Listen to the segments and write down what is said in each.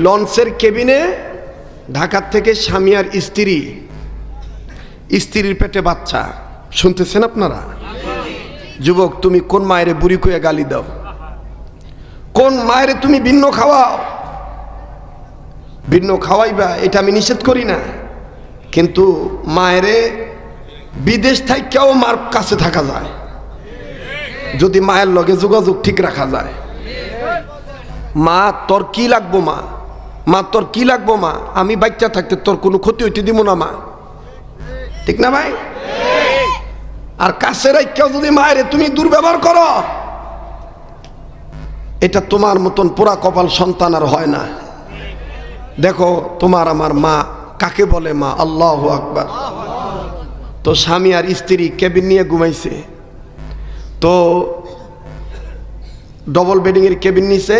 লঞ্চের কেবিনে ঢাকার থেকে স্বামী আর স্ত্রী, স্ত্রীর পেটে বাচ্চা। শুনতেছেন আপনারা? যুবক, তুমি কোন মায়েরে বুড়ি কয়ে গালি দাও? কোন মায়েরে তুমি ভিন্ন খাওয়াও? ভিন্ন খাওয়াইবা, এটা আমি নিষেধ করি না। কিন্তু মায়েরে বিদেশ থেকেও মার কাছে থাকা যায়। যদি মায়ের লগে যোগাযোগ ঠিক রাখা যায়। মা, তোর কি লাগবো মা? মা, তোর কি লাগবো মা? আমি বাচ্চা থাকতে তোর কোনো ক্ষতি হইতে দিব না মা। ঠিক না ভাই? আর কাছে রাখেও যদি মায়ের তুমি দুর্ব্যবহার করো, এটা তোমার মতন পুরা কপাল সন্তান আর হয় না। দেখো, তোমার আমার মা কাকে বলে মা? আল্লাহ আকবার। তো স্বামী আর স্ত্রী কেবিন নিয়ে ঘুমাইছে। তো ডবল বেডিংয়ের কেবিন নিছে।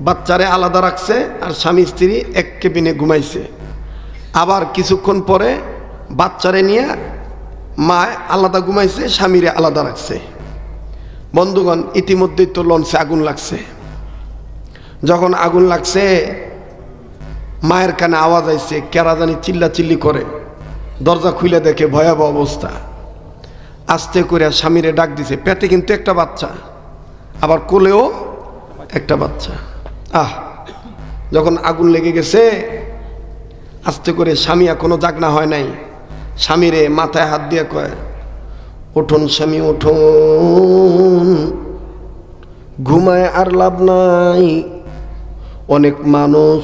বাচ্চারে আলাদা রাখছে আর স্বামী স্ত্রী এক কেবিনে ঘুমাইছে। আবার কিছুক্ষণ পরে বাচ্চারে নিয়ে মা আলাদা ঘুমাইছে, স্বামীরে আলাদা রাখছে। বন্ধুগণ, ইতিমধ্যেই তো লঞ্চে আগুন লাগছে। যখন আগুন লাগছে, মায়ের কানে আওয়াজ আইছে কেরা জানি চিল্লা চিল্লি করে। দরজা খুলে দেখে ভয়াবহ অবস্থা। আস্তে করে স্বামীরে ডাক দিছে, পেটে কিন্তু একটা বাচ্চা। আবার কোলেও একটা বাচ্চা। আহ, যখন আগুন লেগে গেছে, আস্তে করে স্বামী এখনও জাগনা হয় নাই। স্বামীরে মাথায় হাত দিয়ে কয়, উঠুন স্বামী, উঠুন। ঘুমায় আর লাভ নাই। অনেক মানুষ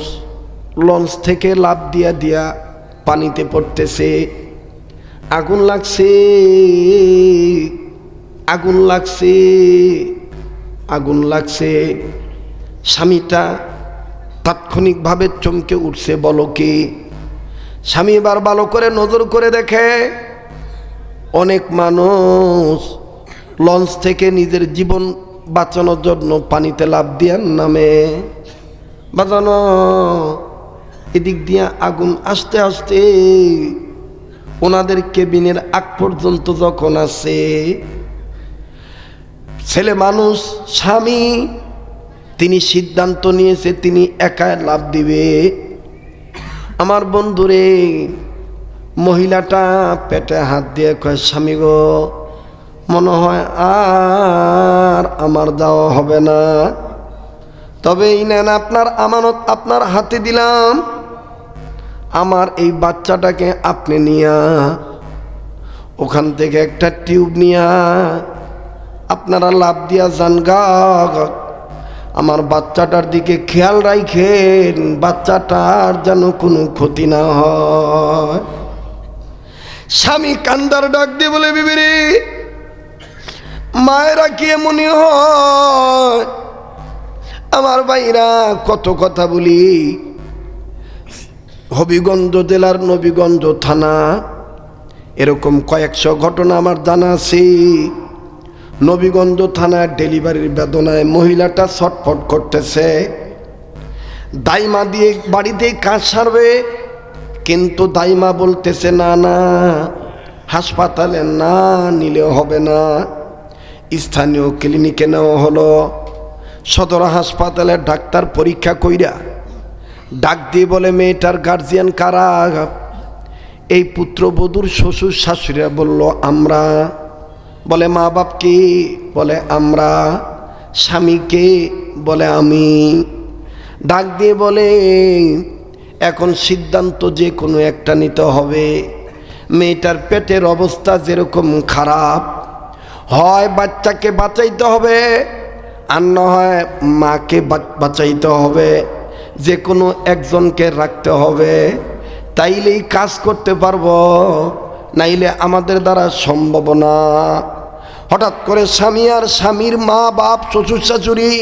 লঞ্চ থেকে লাভ দিয়া দিয়া পানিতে পড়তেছে। আগুন লাগছে আগুন লাগছে আগুন লাগছে। স্বামীটা তাৎক্ষণিকভাবে চমকে উঠছে, বলো কি? স্বামী এবার ভালো করে নজর করে দেখে, অনেক মানুষ লঞ্চ থেকে নিজের জীবন বাঁচানোর জন্য পানিতে লাভ দিয়ার নামে। বাঁচানো এদিক দিয়ে আগুন আস্তে আস্তে ওনাদের কেবিনের আগ পর্যন্ত যখন আছে ছেলে মানুষ, স্বামী তিনি সিদ্ধান্ত নিয়েছে, তিনি একাই লাভ দিবে। আমার বন্ধুরে, মহিলাটা পেটে হাত দিয়ে কয়, স্বামী গো, মনে হয় আর আমার যাওয়া হবে না। তবে এই নেন, আপনার আমানত আপনার হাতে দিলাম। আমার এই বাচ্চাটাকে আপনি নিয়া ওখান থেকে একটা টিউব নিয়া আপনারা লাভ দিয়া যান। গা আমার বাচ্চাটার দিকে খেয়াল রাখেন বাচ্চাটার যেন কোনো ক্ষতি না হয়। স্বামী কান্দার ডাক দিয়ে বলে, বিবিরি, মায়েরা কি এমনই হয়? আমার ভাইরা কত কথা বলি। হবিগঞ্জ জেলার নবীগঞ্জ থানা, এরকম কয়েকশো ঘটনা আমার জানা আছে। নবীগঞ্জ থানার ডেলিভারির বেদনায় মহিলাটা ছটফট করতেছে। দাইমা দিয়ে বাড়িতেই কাজ সারবে, কিন্তু দাইমা বলতেছে, না না, হাসপাতালে না নিলেও হবে না। স্থানীয় ক্লিনিকে নেওয়া হলো। সদর হাসপাতালে ডাক্তার পরীক্ষা কইরা ডাক দিয়ে বলে, মেয়েটার গার্জিয়ান কারা? এই পুত্রবধূর শ্বশুর শাশুড়িরা বলল, আমরা। বলে মা বাপ কে? বলে আমরা। স্বামীকে বলে আমি। ডাক দিয়ে বলে, এখন সিদ্ধান্ত যে কোনো একটা নিতে হবে। মেয়েটার পেটের অবস্থা যেরকম খারাপ, হয় বাচ্চাকে বাঁচাইতে হবে আর না হয় মাকে বাঁচাইতে হবে। যে কোনো একজনকে রাখতে হবে। তাইলেই কাজ করতে পারব। নাইলে আমাদের দ্বারা সম্ভব না। হঠাৎ করে স্বামী আর স্বামীর মা বাপ, শ্বশুর শাশুড়ি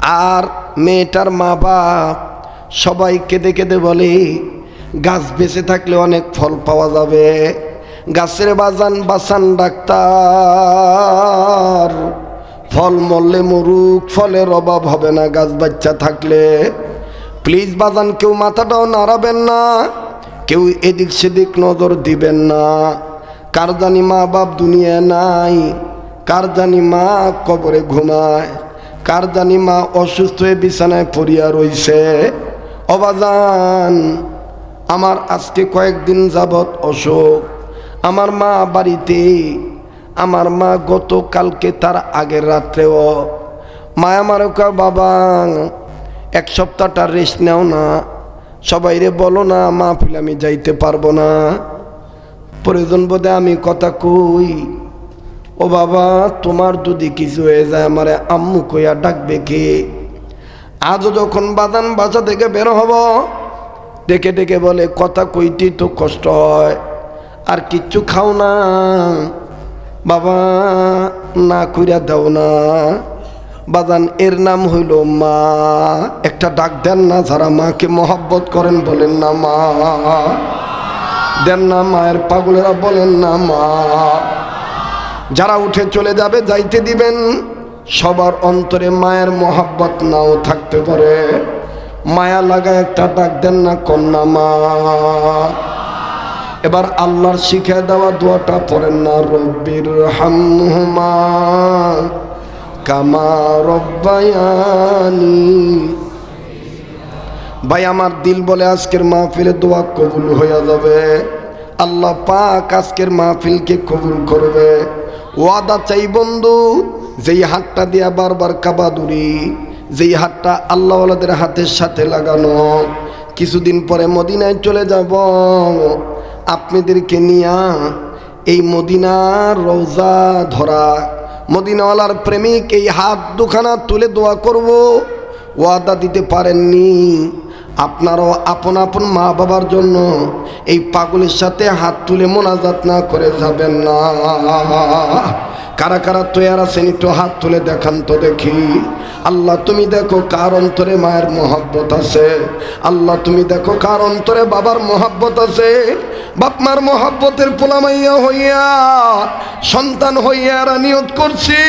আর মেয়েটার মা বাপ সবাই কেঁদে কেঁদে বলে, গাছ বেঁচে থাকলে অনেক ফল পাওয়া যাবে। গাছের বাজান বাসান ডাক্তার। ফল মরলে মরুক, ফলের অভাব হবে না গাছ বাচ্চা থাকলে। প্লিজ বাজান, কেউ মাথাটাও নাড়াবেন না। কেউ এদিক সেদিক নজর দিবেন না। কার জানি মা বাপ দুনিয়া নাই কার জানি মা কবরে ঘুমায় কার জানি মা অসুস্থ হয়ে বিছানায় পড়িয়া রইছে। অবাজান আমার আজকে কয়েকদিন যাবৎ অসুখ। আমার মা বাড়িতে আমার মা গতকালকে তার আগের রাত্রেও। মা আমার কয়, বাবা এক সপ্তাহটা রেস্ট নেও না। সবাই রে বলো না মা ফিলে আমি যাইতে পারব না। প্রয়োজন বোধে আমি কথা কই, ও বাবা, তোমার যদি কিছু হয়ে যায়, আমারে আম্মু কইয়া ডাকবে কে? আজও যখন বাদান বাসা থেকে বের হব, ডেকে ডেকে বলে, কথা কইতে তো কষ্ট হয়, আর কিচ্ছু খাও না। বাবা, না কইরা দাও না। বাদান, এর নাম হইল মা। একটা ডাক দেন না, যারা মাকে মহব্বত করেন বলেন না মা। দেন না মায়ের পাগলেরা বলেন না মা। যারা উঠে চলে যাবে, যাইতে দিবেন। সবার অন্তরে মায়ের মহাব্বত নাও থাকতে পারে। মায়া লাগা একটা ডাক দেন না, কন্যা মা। এবার আল্লাহর শিখে দেওয়া দোয়াটা পড়েন না, রব্বির হামহুমা। কামা ভাই, আমার দিল বলে আজকের মাহফিলে দোয়া কবুল হইয়া যাবে। আল্লাহ পাক আজকের মাহফিলকে কবুল করবে। ওয়াদা চাই বন্ধু, যেই হাতটা দিয়া বারবার কাবাদুরি যেই হাতটা আল্লাহ আল্লাহওয়ালাদের হাতের সাথে লাগানো, কিছুদিন পরে মদিনায় চলে যাব। আপনাদেরকে নিয়া এই মদিনার রোজা ধরা মদিনাওয়ালার প্রেমিক এই হাত দুখানা তুলে দোয়া করব। ওয়াদা দিতে পারেননি। আপনারও আপন আপন মা বাবার জন্য এই পাগলের সাথে হাত তুলে মোনাজাত না করে যাবেন না। কারা কারা তৈয়ার আছেন একটু হাত তুলে দেখান তো দেখি। আল্লাহ, তুমি দেখো কার অন্তরে মায়ের মহাব্বত আছে। আল্লাহ, তুমি দেখো কার অন্তরে বাবার মহাব্বত আছে। বাপমার মহাব্বতের পোলামাইয়া হইয়া, সন্তান হইয়া নিয়ত করছি,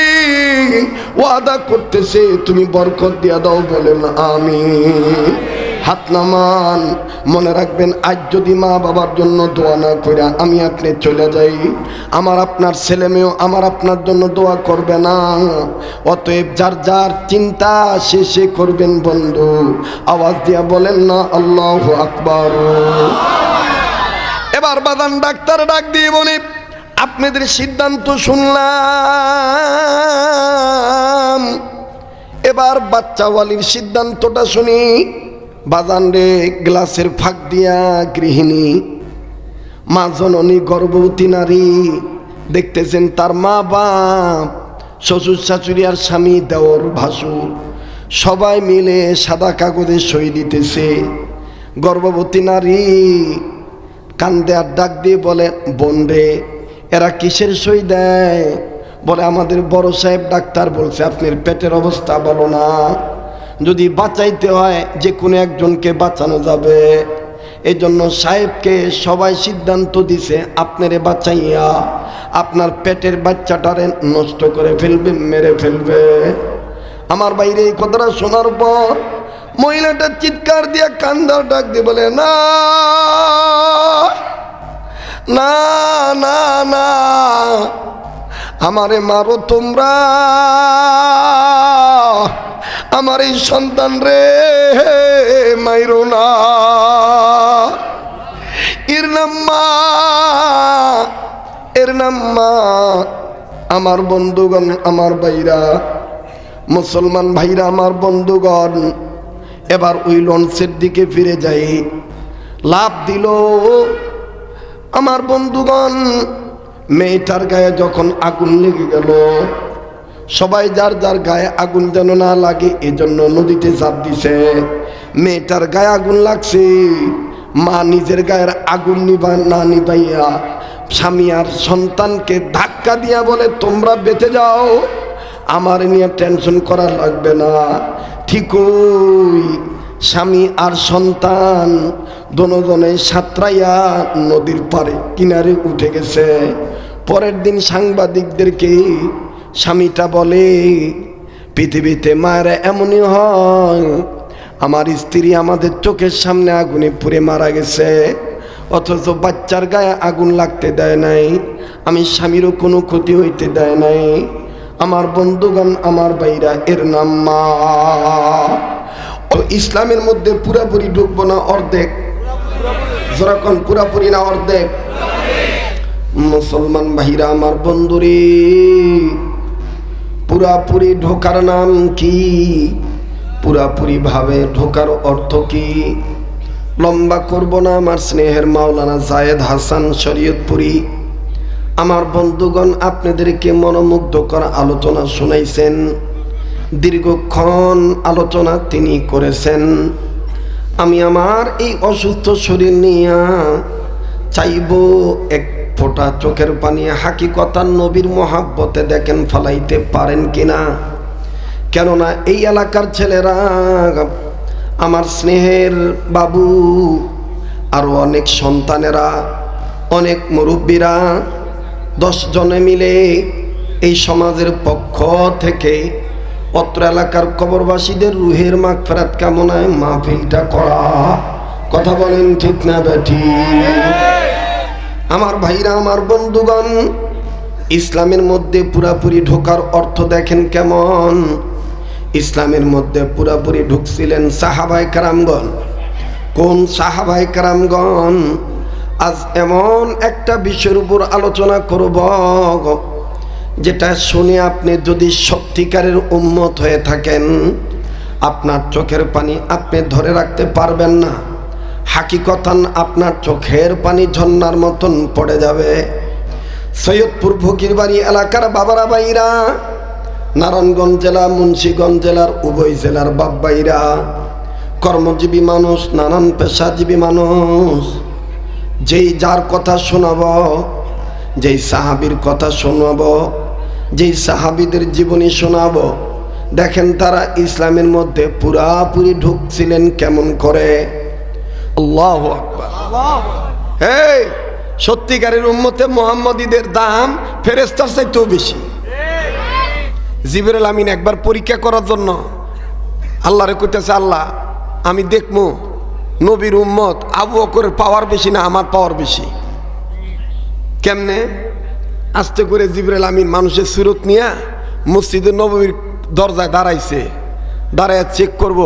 ওয়াদা করতেছে, তুমি বরকত দিয়া দাও বলেন আমি হাত নামান, মনে রাখবেন, আজ যদি মা বাবার জন্য দোয়া না করে আমি আপনি চলে যাই, আমার আপনার ছেলে মেয়েও আমার আপনার জন্য দোয়া করবে না। অতএব যার যার চিন্তা, সে সে করবেন বন্ধু। আওয়াজ দিয়া বলেন না, আল্লাহ আকবর। এবার বাদান ডাক্তার ডাক দিয়ে বলে, আপনাদের সিদ্ধান্ত শুনলাম। এবার বাচ্চাওয়ালির সিদ্ধান্তটা শুনি। বাজান রে গ্লাসের ফাঁক দিয়া গৃহিণী, মা জননী, গর্ভবতী নারী, দেখতেছেন তার মা বাপ, শ্বশুর শাশুড়ি আর স্বামী, দেওর ভাসুর, সবাই মিলে সাদা কাগজে সই দিতেছে। গর্ভবতী নারী কান্দে আর ডাক দিয়ে বলে, বোন রে, এরা কিসের সই দেয়? বলে, আমাদের বড় সাহেব ডাক্তার বলছে, আপনার পেটের অবস্থা বলো না। যদি বাঁচাইতে হয়, যে কোনো একজনকে বাঁচানো যাবে। এই জন্য সাহেবকে সবাই সিদ্ধান্ত দিছে, আপনারে বাঁচাইয়া আপনার পেটের বাচ্চাটারে নষ্ট করে ফেলবে, মেরে ফেলবে। আমার বাইরে এই কথাটা শোনার পর মহিলাটা চিৎকার দিয়ে কান্দার ডাক দিয়ে বলে, না না না না আমারে মারো তোমরা। আমার এই সন্তান রে, মাইরো না। এর নাম মা, এর নাম মা। আমার বন্ধুগণ, আমার ভাইরা, মুসলমান ভাইরা, আমার বন্ধুগণ, এবার ওই লঞ্চের দিকে ফিরে যাই। লাভ দিল। আমার বন্ধুগণ মেয়েটার গায়ে যখন আগুন লেগে গেল, সবাই যার যার গায়ে আগুন যেন না লাগে, এজন্য নদীতে চাপ দিছে। মেয়েটার গায়ে আগুন লাগছে, মা নিজের গায়ের আগুন নিবা, না নিবাইয়া স্বামী আর সন্তানকে ধাক্কা দিয়া বলে, তোমরা বেঁচে যাও, আমার নিয়ে টেনশন করা লাগবে না। ঠিকই স্বামী আর সন্তান দনোজনে সাঁতরাইয়া নদীর পারে কিনারে উঠে গেছে। পরের দিন সাংবাদিকদেরকে স্বামীটা বলে, পৃথিবীতে মায়েরা এমনই হয়। আমার স্ত্রী আমাদের চোখের সামনে আগুনে পুড়ে মারা গেছে। অথচ বাচ্চার গায়ে আগুন লাগতে দেয় নাই। আমি স্বামীরও কোনো ক্ষতি হইতে দেয় নাই। আমার বন্ধুগণ আমার বাইরা এর নাম মা। ইসলামের মধ্যে পুরাপুরি ঢুকবো না অর্ধেক। যেরকম পুরাপুরি না অর্ধেক। মুসলমান ভাইরা, আমার বন্ধুরে, পুরাপুরি ঢোকার নাম কি? পুরাপুরি ভাবে ঢোকার অর্থ কি? লম্বা করব না আমার স্নেহের মাওলানা জায়েদ হাসান শরীয়তপুরি। আমার বন্ধুগণ, আপনাদেরকে মনোমুগ্ধ করা আলোচনা শুনাইছেন। দীর্ঘক্ষণ আলোচনা তিনি করেছেন। আমি আমার এই অসুস্থ শরীর নিয়ে চাইব এক ফোঁটা চোখের পানি। হাকিকতার নবীর মহাব্বতে দেখেন, ফালাইতে পারেন কিনা? কেননা এই এলাকার ছেলেরা আমার স্নেহের বাবু আরও অনেক সন্তানেরা, অনেক মুরব্বীরা, দশ জনে মিলে এই সমাজের পক্ষ থেকে অত্র এলাকার কবরবাসীদের রুহের মাগ ফেরাত কামনায় মাহফিলটা করা। কথা বলেন ঠিক না বেঠি? আমার ভাইরা, আমার বন্ধুগণ, ইসলামের মধ্যে পুরাপুরি ঢোকার অর্থ দেখেন কেমন? ইসলামের মধ্যে পুরাপুরি ঢুকছিলেন সাহাবাই কারামগণ। কোন সাহাবাই কারামগণ? আজ এমন একটা বিষয়ের উপর আলোচনা করব। যেটা শুনে আপনি যদি সত্যিকারের উন্মত হয়ে থাকেন, আপনার চোখের পানি আপনি ধরে রাখতে পারবেন না। হাকিকতান আপনার চোখের পানি ঝর্নার মতন পড়ে যাবে। সৈয়দপুর ফকিরবাড়ি এলাকার বাবারা বাইরা নারায়ণগঞ্জ জেলা, মুন্সীগঞ্জ জেলার উভয় জেলার বাব্বাইরা কর্মজীবী মানুষ, নানান পেশাজীবী মানুষ, যেই যার কথা শোনাব, যেই সাহাবির কথা শোনাব যেই সাহাবিদের জীবনী শোনাব, দেখেন তারা ইসলামের মধ্যে পুরাপুরি ঢুকছিলেন কেমন করে? আল্লাহ সত্যিকারের উম্মতে মোহাম্মদীদের দাম ফেরেস্তার চাইতেও বেশি। জিবরুল আমিন একবার পরীক্ষা করার জন্য আল্লাহরে কইতেছে, আল্লাহ, আমি দেখব নবীর উম্মত আবু অকরের পাওয়ার বেশি না আমার পাওয়ার বেশি। কেমনে? আস্তে করে জিবরুল আমিন মানুষের সুরত নিয়ে মসজিদের নবীর দরজায় দাঁড়াইছে। দাঁড়ায় চেক করব।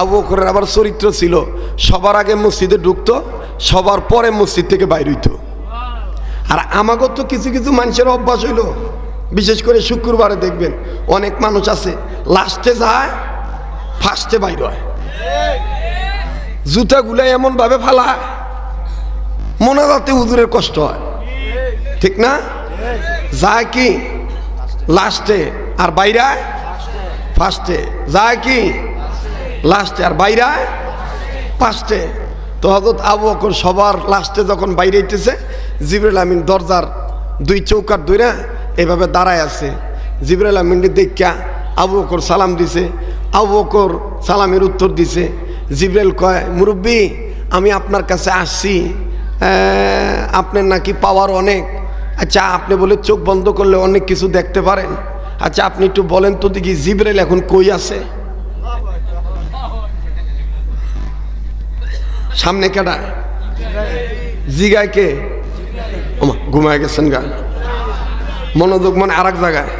আবু বকরের আবার চরিত্র ছিল, সবার আগে মসজিদে ঢুকতো, সবার পরে মসজিদ থেকে বাইর হইতো। আর আমাগো তো কিছু কিছু মানুষের অভ্যাস হইল, বিশেষ করে শুক্রবারে দেখবেন অনেক মানুষ আছে, লাস্টে যায়, ফার্স্টে বাইর হয়। জুতাগুলো এমনভাবে ফালায়, মনে রাতে হুজুরের কষ্ট হয়। ঠিক না? যায় কি লাস্টে আর বাইরায় ফার্স্টে। যায় কি লাস্টে আর বাইরায় ফার্স্টে। তো হজরত আবু বকর সবার লাস্টে যখন বাইরে হইতেছে জিবরুল আমিন দরজার দুই চৌকার দইরা এভাবে দাঁড়ায় আছে। জিবরুল আমিন দেখা আবু বকর সালাম দিছে। আবু বকর সালামের উত্তর দিছে জিবরেল কয়, মুরব্বী, আমি আপনার কাছে আসছি। আপনার নাকি পাওয়ার অনেক। আচ্ছা আপনি বলে চোখ বন্ধ করলে অনেক কিছু দেখতে পারেন। আচ্ছা আপনি একটু বলেন তো দেখি জিবরেল এখন কই আছে? সামনে কেডা? জিগায় কে? ঘুমায় গেছেন গা। মনোযোগ মানে আর এক জায়গায়।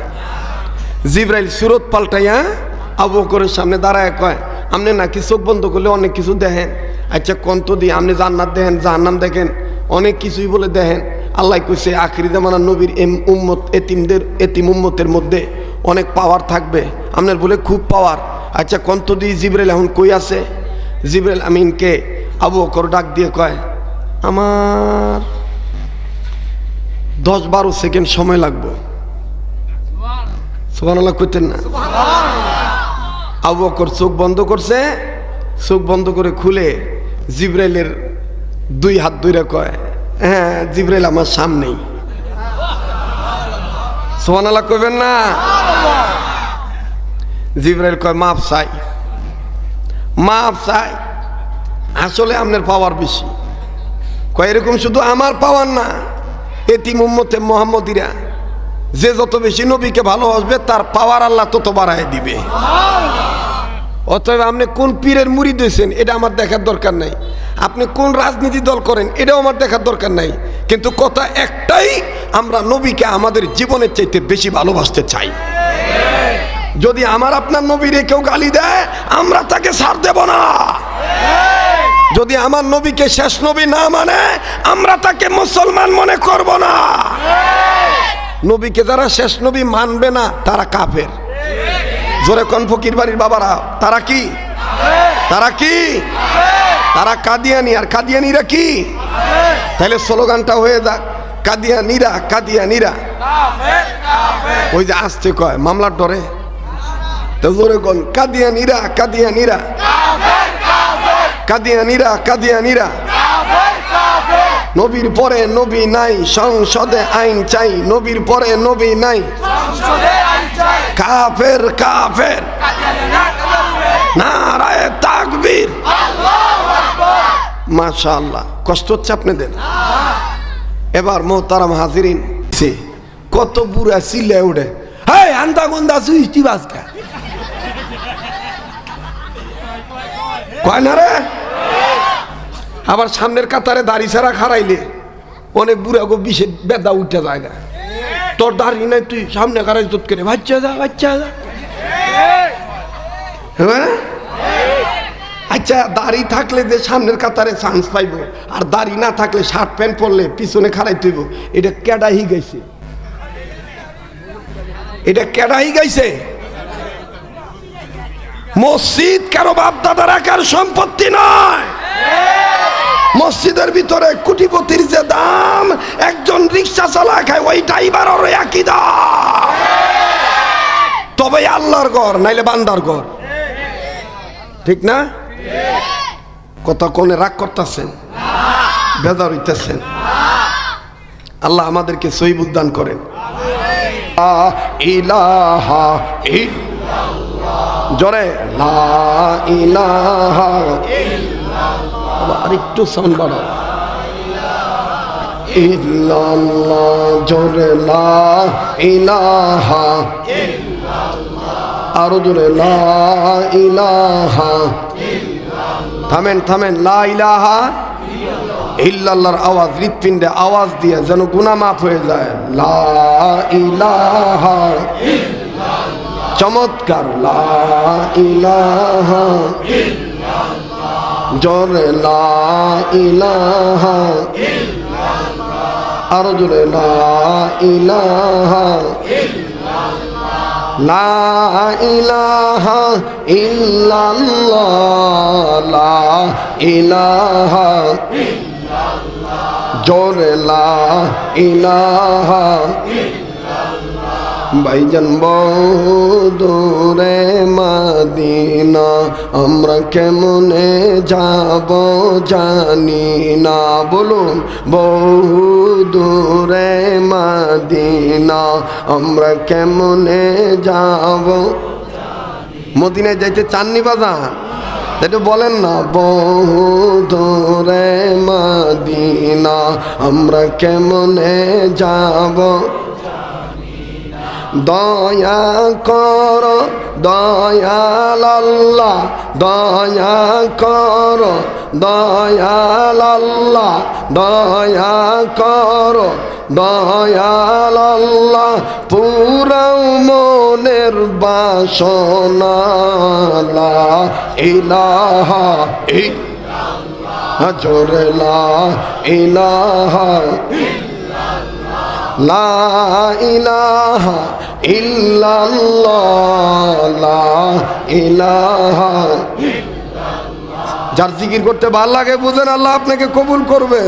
জিব্রাইল সুরত পাল্টাইয়া আবু বকরের সামনে দাঁড়ায় কয়, আপনি নাকি চোখ বন্ধ করলে অনেক কিছু দেখেন? আচ্ছা কন্ত দিয়ে, আপনি জান্নাত দেখেন, জাহান্নাম দেখেন, অনেক কিছুই বলে দেখেন। আল্লাহ কইছে আখরি জামানা নবীর এম উম্মত এতিমদের এতিম উম্মতের মধ্যে অনেক পাওয়ার থাকবে। আপনার বলে খুব পাওয়ার আচ্ছা কন্ত দিয়ে জিব্রাইল এখন কই আছে? জিব্রাইল আমিনকে আবু বকর ডাক দিয়ে কয় আমার দশ বারো সেকেন্ড সময় লাগবো। সুবান আল্লাহ করতেন না আবু বকর চোখ বন্ধ করছে চোখ বন্ধ করে খুলে জিব্রাইলের দুই হাত দুইরা কয় হ্যাঁ জিব্রাইল আমার সামনেই। সোহান আল্লাহ কইবেন না? জিব্রাইল কয়, মাপ চাই। মাপ চাই? আসলে আপনার পাওয়ার বেশি। কয়, এরকম শুধু আমার পাওয়ার না এটি মুম্মতে মোহাম্মদিরা, যে যত বেশি নবীকে ভালোবাসবে, তার পাওয়ার আল্লাহ তত বাড়ায় দিবে। অতএব আপনি কোন পীরের মুড়ি দিয়েছেন, এটা আমার দেখার দরকার নাই। আপনি কোন রাজনীতি দল করেন, এটাও আমার দেখার দরকার নাই। কিন্তু কথা একটাই, আমরা নবীকে আমাদের জীবনের চাইতে বেশি ভালোবাসতে চাই। যদি আমার আপনার নবীরে কেউ গালি দেয়, আমরা তাকে সার দেব না। যদি আমার নবীকে শেষ নবী না মানে আমরা তাকে মুসলমান মনে করব না। নবীকে যারা শেষ নবী মানবে না, তারা কাফের। জোরে কোন ফকির বাড়ির বাবারা, তারা কি? তারা কি? তারা কাদিয়ানি, আর কাদিয়ানিরা কি? তাহলে স্লোগানটা হয়ে যাক, কাদিয়ানিরা কাদিয়ানিরা। ওই যে আসতে কয়, মামলার ডরে। তো জোরে কাদিয়ানিরা কাদিয়ানিরা। কাদিয়ানিরা কাদিয়ানিরা। নবীর পরে নবী নাই, সংসদে আইন চাই, নবীর পরে নবী নাই। কাফের কাফের। নারায় তাকবীর। মাশাআল্লাহ, কষ্ট হচ্ছে আপনাদের? এবার মোহতারাম হাজিরিন, সে কত বুড়া চিল্লে উঠে হ্যাঁ আন্দা গন্দা সুইচটি বাজকা। কয় না রে? আবার সামনের কাতারে দাড়ি ছাড়া খারাইলে অনেক বুড়া গো বিষে বেদা উঠে জায়গা তোর দাড়ি নাই, তুই সামনে খারাই তোর করে বাচ্চা যা বাচ্চা যা। হ্যাঁ? আচ্ছা দাড়ি থাকলে যে সামনের কাতারে চান্স পাইব, আর দাড়ি না থাকলে শার্ট প্যান্ট পরলে পিছনে খারাই তুইব এটা কেডাহি গাইছে এটা কেডাহি গাইছে মসজিদ কারও বাপ দাদার একার সম্পত্তি নয়। মসজিদের ভিতরে কোটিপতির যে দাম, একজন রিক্সা চালা খায়, ওই ড্রাইভারেরও একই তবে আল্লাহর ঘর, নাইলে বান্দার ঘর। ঠিক না? কথা কোনে রাগ করতেছেন? বেজার হইতেছেন? আল্লাহ আমাদেরকে সই দান করেন। জোরে, লা ইলাহা আরেকটু সাউন্ড বাড়াও। ইল্লাল্লাহ, জোরে লা ইলাহা। আরও জোরে লা ইলাহা। থামেন থামেন, লা ইলাহা। ইল্লাল্লাহর আওয়াজ, হৃৎপিণ্ডে আওয়াজ দিয়ে যেন গুনাহ মাফ হয়ে যায়। লা ইলাহা। চমৎকার, লা ইলাহা। জোরে লা ইলাহা আরও জোরে লা ইলাহা লা ইলাহা ইল্লাল্লাহ। লা ইলাহা জোরে ইলাহা ভাইজান দূরে মাদিনা, আমরা কেমনে যাব জানি না। বলুন, বহু দূরে মাদিনা, আমরা কেমনে যাব? মদিনায় যাইতে চাননি বাজান একটু বলেন না, বহু দূরে মাদিনা, আমরা কেমনে যাব? দয়া কর দয়াল আল্লাহ দয়া কর দয়াল আল্লাহ দয়া কর দয়াল আল্লাহ পুরাও মনের বাসনা ইলাহা ইল্লাল্লাহ, জোরে লা ইলাহা ইলাহা লা ইলাহা যার জিকির করতে ভালো লাগে, বুঝেন আল্লাহ আপনাকে কবুল করবে।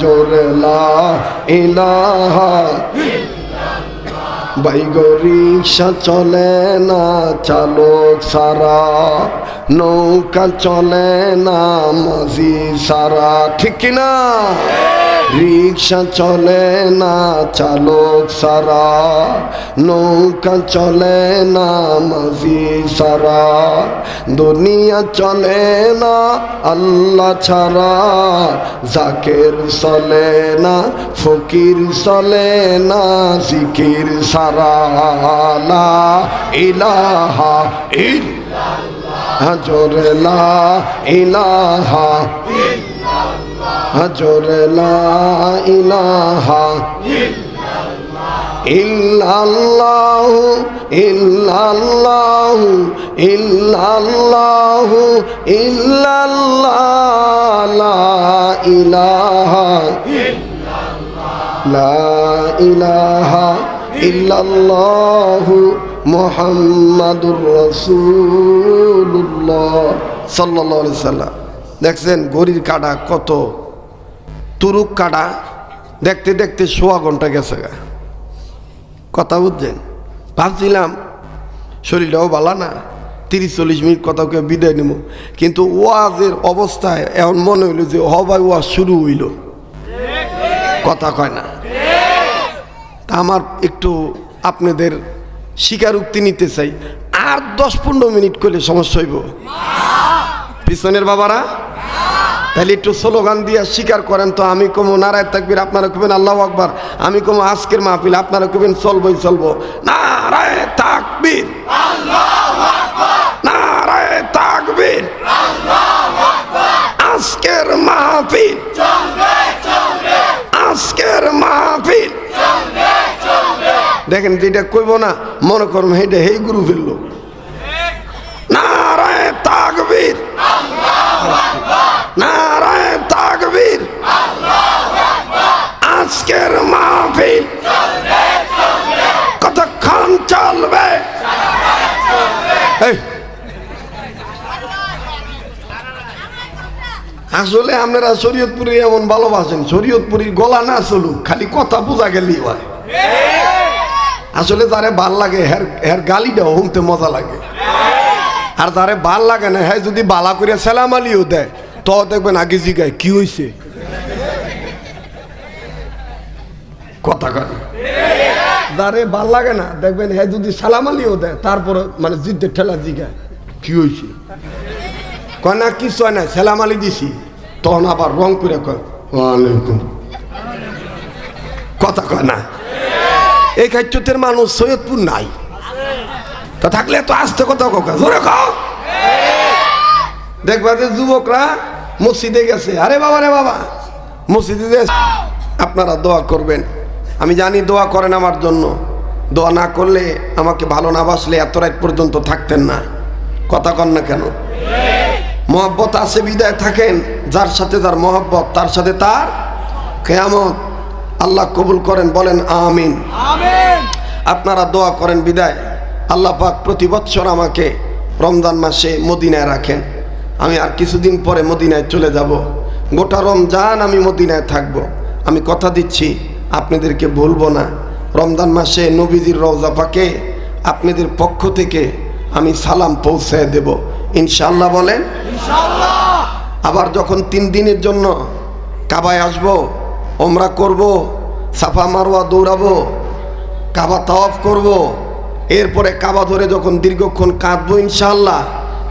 জোরে চলে না, চালক সারা, নৌকা চলে না, মাঝি সারা, ঠিক কিনা? রিক্সা চলে না, চালক সারা, নৌকা চলে না, মাঝি সারা। দুনিয়া চলে না, আল্লাহ ছাড়া। জাকের চলে না, ফকির চলে না, জিকির সারা। ইলাহা ইল্লাল্লাহ। জোরে ইলাহা জোরে ইলাহা ইল্লাল্লাহু ইল্লাল্লাহু ইল্লাল্লাহু ইল্লাল্লাহ লা ইলাহা লা ইলাহা দেখছেন গরির কাটা কত? তুরুক কাটা, দেখতে দেখতে সোয়া ঘণ্টা গেছে গা। কথা বুঝছেন? ভাবছিলাম শরীরটাও ভালো না তিরিশ চল্লিশ মিনিট কথা কেউ বিদায় নেব কিন্তু ওয়াজের অবস্থায় এমন মনে হইল যে হবাই ওয়াজ শুরু হইল। কথা কয় না। তা আমার একটু আপনাদের স্বীকারোক্তি নিতে চাই। আর দশ পনেরো মিনিট করলে সমস্যা হইব। পিছনের বাবারা তাহলে একটু স্লোগান দিয়ে স্বীকার করেন তো, আমি কমো নারায় থাকবির আপনারা কবেন আল্লাহ আকবার, আমি কমো আজকের মাহফিল, আপনারা কবেন চলবই চলবো। নারায় তাকবীর। নারায় তাকবীর। আজকের মাহফিল। আজকের মাহফিল। দেখেন, যেটা কইব না, মনে করুন, হেঁটে হেই গুরু ফেলল নারায় তাকবীর নারায় তাকবীর আজকের মাহফিল। কতক্ষণ চলবে? আসলে আপনারা শরীয়তপুরে এমন ভালোবাসেন, শরীয়তপুরীর গলা না চলুক, খালি কথা বোঝা গেলেই হয়। আসলে যারে ভালো লাগে, হের হের গালিটাও শুনতে মজা লাগে। আর যারে ভালো লাগে না হ্যাঁ যদি বালা করে সেলাম আলিও দেয়, তো দেখবেন আগে জিগায় কি হয়েছে কথা কয়। যারে ভালো লাগে না, দেখবেন হ্যাঁ যদি সালাম আলিও দেয়, তারপরে মানে জিদ্দের ঠেলা জিগায় কি হয়েছে কয় না, কিছু হয় না সালামালি দিছি। তখন আবার রং করে কয় কথা কয় না। এই খাদ্যতের মানুষ সৈয়দপুর নাই। তা থাকলে তো আসতে কথা কথা জোরে খাও দেখবা যে যুবকরা মসজিদে গেছে। আরে বাবা, রে বাবা, মসজিদে আপনারা দোয়া করবেন। আমি জানি দোয়া করেন আমার জন্য। দোয়া না করলে আমাকে ভালো না বাসলে এত রাত পর্যন্ত থাকতেন না। কথা কন না কেন? মহব্বত আছে বিদায় থাকেন। যার সাথে যার মহব্বত তার সাথে তার কেয়ামত। আল্লাহ কবুল করেন বলেন আমিন। আপনারা দোয়া করেন বিদায়। আল্লাহ পাক প্রতি বৎসর আমাকে রমজান মাসে মদিনায় রাখেন। আমি আর কিছুদিন পরে মদিনায় চলে যাব। গোটা রমজান আমি মদিনায় থাকব। আমি কথা দিচ্ছি আপনাদেরকে বলব না। রমজান মাসে নবীজির রওজা পাকে আপনাদের পক্ষ থেকে আমি সালাম পৌঁছায় দেব। ইনশাল্লাহ বলেন? আবার যখন তিন দিনের জন্য কাবায় আসব ওমরা করব সাফা মারোয়া দৌড়াবো কাবা তাওয়াফ করব এরপরে কাবা ধরে যখন দীর্ঘক্ষণ কাঁদবো ইনশাল্লাহ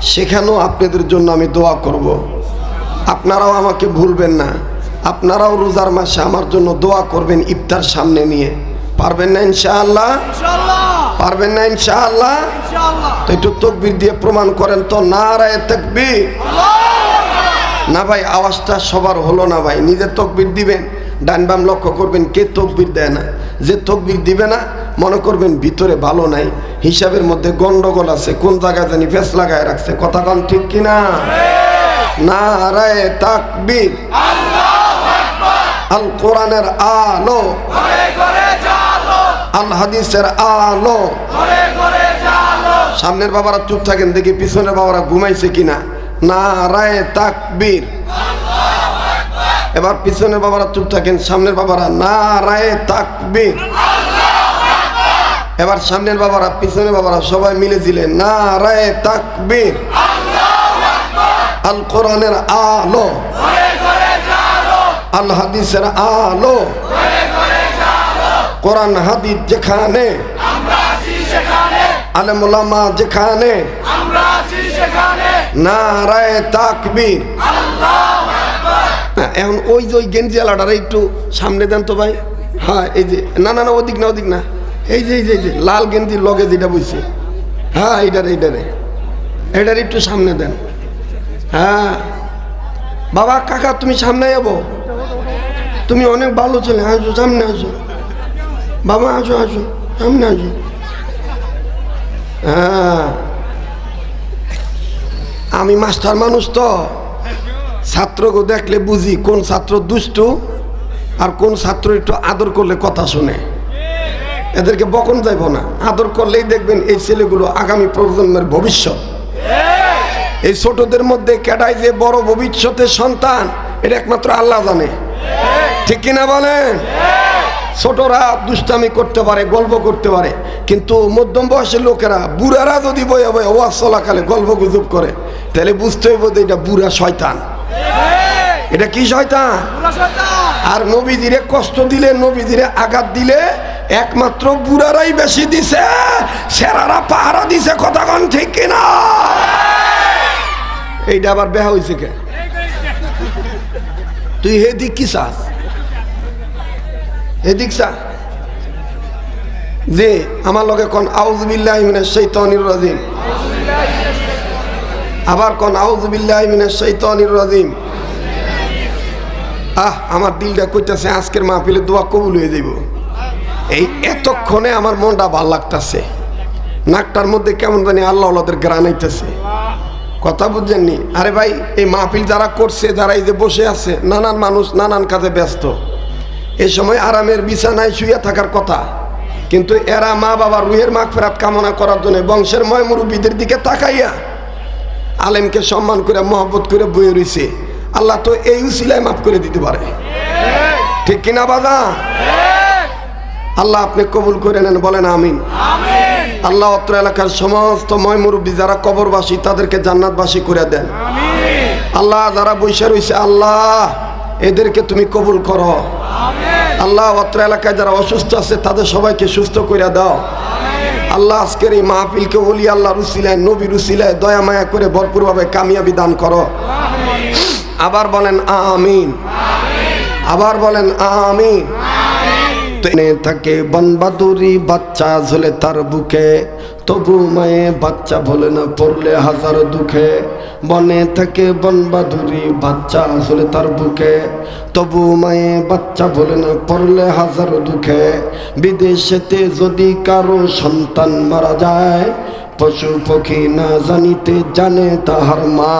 সেখানেও আপনাদের জন্য আমি দোয়া করব। আপনারাও আমাকে ভুলবেন না। আপনারাও রোজার মাসে আমার জন্য দোয়া করবেন ইফতার সামনে নিয়ে। পারবেন না ইনশাআল্লাহ? পারবেন না ইনশাআল্লাহ? তো একটু তকবির দিয়ে প্রমাণ করেন তো নারায় তকবির। না ভাই আওয়াজটা সবার হলো না ভাই নিজে তকবির দিবেন ডান বাম লক্ষ্য করবেন কে তকবির দেয় না? যে তকবির দিবে না মনে করবেন ভিতরে ভালো নাই হিসাবের মধ্যে গন্ডগোল আছে কোন জায়গায় জানি ফেস লাগায় রাখছে কথা কন ঠিক কিনা? না রায় তাকবির। আল কোরআনের আলো। আল হাদিসের আলো। সামনের বাবারা চুপ থাকেন, দেখি পিছনের বাবারা ঘুমাইছে কিনা। না রায় তাকবীর। এবার পিছনের বাবারা চুপ থাকেন, সামনের বাবারা না রায় তাকবীর। এবার সামনের বাবারা, পিছনের বাবারা সবাই মিলে দিলেন না রায় তাকবীর। আল কোরআনের আলো। আল হাদিসের আলো। কোরআন হাদিস যেখানে আলেমুলামা যেখানে নারায় তাকবীর। হ্যাঁ, এখন ওই যে ওই গেঞ্জি আলাটারে একটু সামনে দেন তো ভাই। হ্যাঁ এই যে না না না ওদিক না ওদিক না। এই যে এই যে এই যে লাল গেঞ্জির লগে যেটা বইছে। হ্যাঁ এইটারে এইটারে। এটার একটু সামনে দেন। হ্যাঁ। বাবা কাকা তুমি সামনে যাব তুমি অনেক ভালো ছেলে, আসো, সামনে আসো। বাবা, আসো আসো, সামনে আসো। হ্যাঁ। আমি মাস্টার মানুষ তো। ছাত্রকে দেখলে বুঝি কোন ছাত্র দুষ্টু আর কোন ছাত্র একটু আদর করলে কথা শুনে। এদেরকে বকন যাইব না। আদর করলেই দেখবেন এই ছেলেগুলো আগামী প্রজন্মের ভবিষ্যৎ। এই ছোটদের মধ্যে কেডাই যে বড় ভবিষ্যতের সন্তান, এটা একমাত্র আল্লাহ জানে। ঠিক কিনা বলেন? ছোটরা দুষ্টামি করতে পারে গল্প করতে পারে কিন্তু মধ্যম বয়সের লোকেরা বুড়ারা যদি বয়ে বয়ে ওয়াজ চলাকালে গল্প গুজব করে তাহলে বুঝতে হইব যে এটা বুড়া শয়তান। এটা কি শয়তান? আর নবীজিরে কষ্ট দিলে নবীজিরে আঘাত দিলে একমাত্র বুড়ারাই বেশি দিছে সেরারা পাহারা দিছে কথাগণ ঠিক কিনা? এইটা আবার বেহা হয়েছে কে? তুই হেদিক কি চাস? এদিক চা যে আমার লগে কোন আউজবিল্লাহ মিনাশ শাইতানির রাজিম। আবার কোন আউজবিল্লাহ মিনাশ শাইতানির রাজিম। আহ, আমার দিলটা কইতাছে, আজকের মাহফিলে দোয়া কবুল হয়ে যাইব। এই এতক্ষণে আমার মনটা ভালো লাগতাছে। নাকটার মধ্যে কেমন জানি আল্লাহ গ্রান আইতেছে। কথা বুঝছেননি আরে ভাই এই মাহফিল যারা করছে যারা এই যে বসে আছে নানান মানুষ নানান কাজে ব্যস্ত। এই সময় আরামের বিছানায় শুয়ে থাকার কথা। কিন্তু এরা মা বাবার রুহের মাগ ফেরাত কামনা করার জন্য বংশের ময় মুরব্বীদের দিকে তাকাইয়া আলেমকে সম্মান করে মহব্বত করে বয়ে রইছে। আল্লাহ তো এই উসিলায় মাফ করে দিতে পারে। ঠিক কিনা বাদা? আল্লাহ আপনি কবুল করে নেন বলেন আমিন। আল্লাহ অত্র এলাকার সমস্ত ময় মুরব্বী যারা কবরবাসী, তাদেরকে জান্নাতবাসী করে দেন। আল্লাহ যারা বৈশা রয়েছে আল্লাহ, এদেরকে তুমি কবুল করো। আল্লাহ অত্র এলাকায় যারা অসুস্থ আছে, তাদের সবাইকে সুস্থ করে দাও। আল্লাহ আজকের এই মাহফিলকে বলি আল্লাহ রুসিলায় নবী রুসিলায় দয়া মায়া করে ভরপুরভাবে কামিয়াবি দান করো। আবার বলেন, আমিন। আবার বলেন, আমিন। থাকে বনবাদুরি বাচ্চা ঝোলে তার বুকে। তবু মায়ে বাচ্চা বলে না পড়লে হাজার দুঃখে। বনে থাকে বনবাদুরি বাচ্চা ঝুলে তার বুকে। তবু মায়ে বাচ্চা বলে না পড়লে হাজার দুঃখে। বিদেশেতে যদি কারও সন্তান মারা যায় পশু পক্ষী না জানিতে জানে তাহার মা।